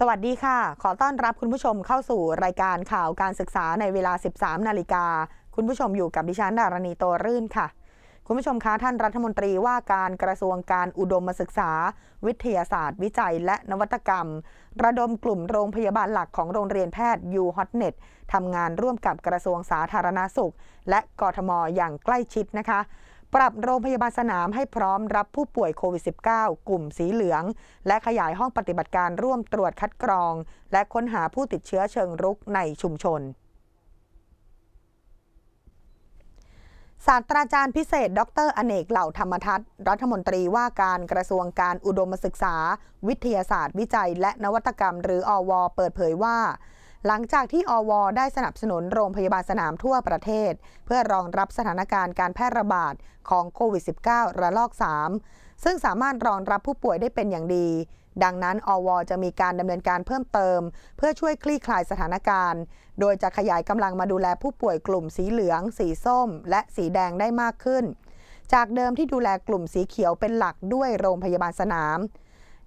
สวัสดีค่ะ ขอต้อนรับคุณผู้ชมเข้าสู่รายการข่าวการศึกษาในเวลา 13 นาฬิกา คุณผู้ชมอยู่กับดิฉันดารณีโตรื่นค่ะ คุณผู้ชมคะท่านรัฐมนตรีว่าการกระทรวงการอุดมศึกษา วิทยาศาสตร์ วิจัย และนวัตกรรม ระดมกลุ่มโรงพยาบาลหลักของโรงเรียนแพทย์ยูฮอตเน็ตทำงานร่วมกับกระทรวงสาธารณาสุข และกทมอย่างใกล้ชิดนะคะ ปรับโรงพยาบาลสนามให้พร้อมรับผู้ป่วยโควิด -19 กลุ่มสีเหลือง และขยายห้องปฏิบัติการร่วมตรวจคัดกรอง และค้นหาผู้ติดเชื้อเชิงรุกในชุมชนศาสตราจารย์พิเศษ ดร อเนก เหล่าธรรมทัศน์รัฐมนตรีว่าการกระทรวงการอุดมศึกษา วิทยาศาสตร์วิจัย และนวัตกรรม หรืออว เปิดเผยว่า หลังจากที่อว ได้สนับสนุนโรงพยาบาลสนามทั่วประเทศ เพื่อรองรับสถานการณ์การแพร่ระบาดของโควิด -19 ระลอก 3 ซึ่งสามารถรองรับผู้ป่วยได้เป็นอย่างดี ดังนั้นอว จะมีการดำเนินการเพิ่มเติม เพื่อช่วยคลี่คลายสถานการณ์ โดยจะขยายกำลังมาดูแลผู้ป่วยกลุ่มสีเหลือง สีส้ม และสีแดงได้มากขึ้น จากเดิมที่ดูแลกลุ่มสีเขียวเป็นหลักด้วยโรงพยาบาลสนาม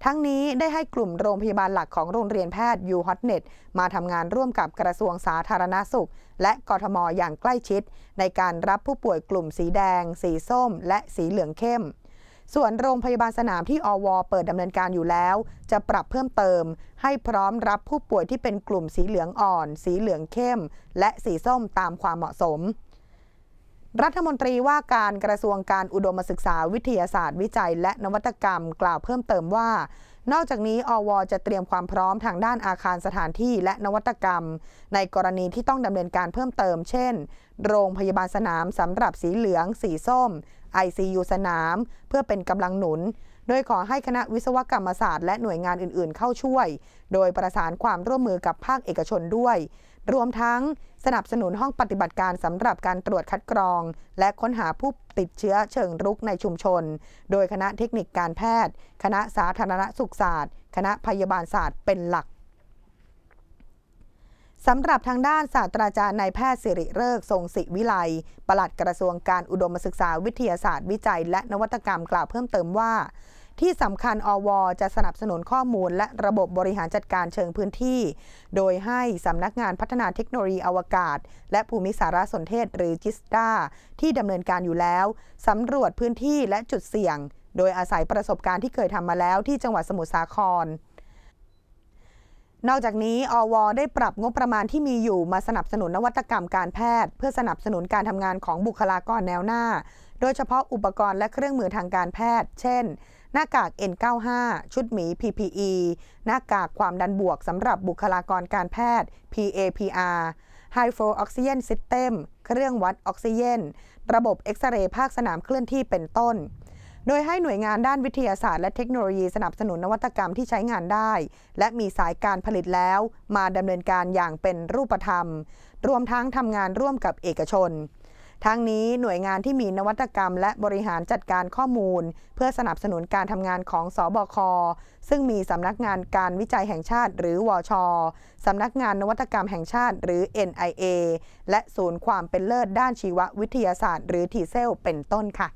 ทั้งนี้ได้ให้กลุ่มโรงพยาบาลหลักของโรงเรียนแพทย์ยูฮอตเน็ตมาทำงานร่วมกับกระทรวงสาธารณาสุข และกทมอย่างใกล้ชิด ในการรับผู้ป่วยกลุ่มสีแดง สีส้ม และสีเหลืองเข้ม ส่วนโรงพยาบาลสนามที่อว เปิดดำเนินการอยู่แล้ว จะปรับเพิ่มเติม ให้พร้อมรับผู้ป่วยที่เป็นกลุ่มสีเหลืองอ่อน สีเหลืองเข้ม และสีส้มตามความเหมาะสม รัฐมนตรีว่าการกระทรวงการอุดมศึกษาวิทยาศาสตร์วิจัย และนวัตกรรมกล่าวเพิ่มเติมว่า นอกจากนี้อว จะเตรียมความพร้อมทางด้านอาคารสถานที่และนวัตกรรม ในกรณีที่ต้องดำเนินการเพิ่มเติม เช่น โรงพยาบาลสนามสำหรับสีเหลือง สีส้ม ICU สนาม เพื่อเป็นกำลังหนุน โดยขอให้คณะวิศวกรรมศาสตร์และหน่วยงานอื่นๆ เข้าช่วย โดยประสานความร่วมมือกับภาคเอกชนด้วย รวมทั้งสนับสนุนห้องปฏิบัติการสำหรับการตรวจคัดกรอง และค้นหาผู้ติดเชื้อเชิงรุกในชุมชน โดยคณะเทคนิคการแพทย์ คณะสาธารณสุขศาสตร์ คณะพยาบาลศาสตร์เป็นหลัก สำหรับทางด้านศาสตราจารย์นายแพทย์สิริเริกทรงศิวิไลปลัดกระทรวงการอุดมศึกษาวิทยาศาสตร์วิจัย และนวัตกรรมกล่าวเพิ่มเติมว่า ที่สำคัญอว จะสนับสนุนข้อมูลและระบบบริหารจัดการเชิงพื้นที่ โดยให้สำนักงานพัฒนาเทคโนโลยีอวกาศ และภูมิสารสนเทศหรือจิสตาที่ดำเนินการอยู่แล้วสำรวจพื้นที่และจุดเสี่ยง โดยอาศัยประสบการณ์ที่เคยทำมาแล้วที่จังหวัดสมุทรสาคร นอกจากนี้ อว ได้ปรับงบประมาณที่มีอยู่มาสนับสนุนนวัตกรรมการแพทย์ เพื่อสนับสนุนการทำงานของบุคลากรแนวหน้า โดยเฉพาะอุปกรณ์และเครื่องมือทางการแพทย์ เช่น หน้ากาก N95 ชุดหมี PPE หน้ากากความดันบวกสำหรับบุคลากรการแพทย์ PAPR High Flow Oxygen System เครื่องวัดออกซิเจน ระบบเอ็กซเรย์ภาคสนามเคลื่อนที่เป็นต้น โดยให้หน่วยงานด้านวิทยาศาสตร์และเทคโนโลยีสนับสนุนนวัตกรรมที่ใช้งานได้ และมีสายการผลิตแล้ว มาดำเนินการอย่างเป็นรูปธรรม รวมทั้งทำงานร่วมกับเอกชนทั้งนี้หน่วยงานที่มีนวัตกรรม และบริหารจัดการข้อมูล เพื่อสนับสนุนการทำงานของสอบค ซึ่งมีสำนักงานการวิจัยแห่งชาติ หรือวชสำนักงานนวัตกรรมแห่งชาติ หรือ NIA และศูนย์ความเป็นเลิศด้านชีววิทยาศาสตร์ หรือทีเซลเป็นต้นค่ะ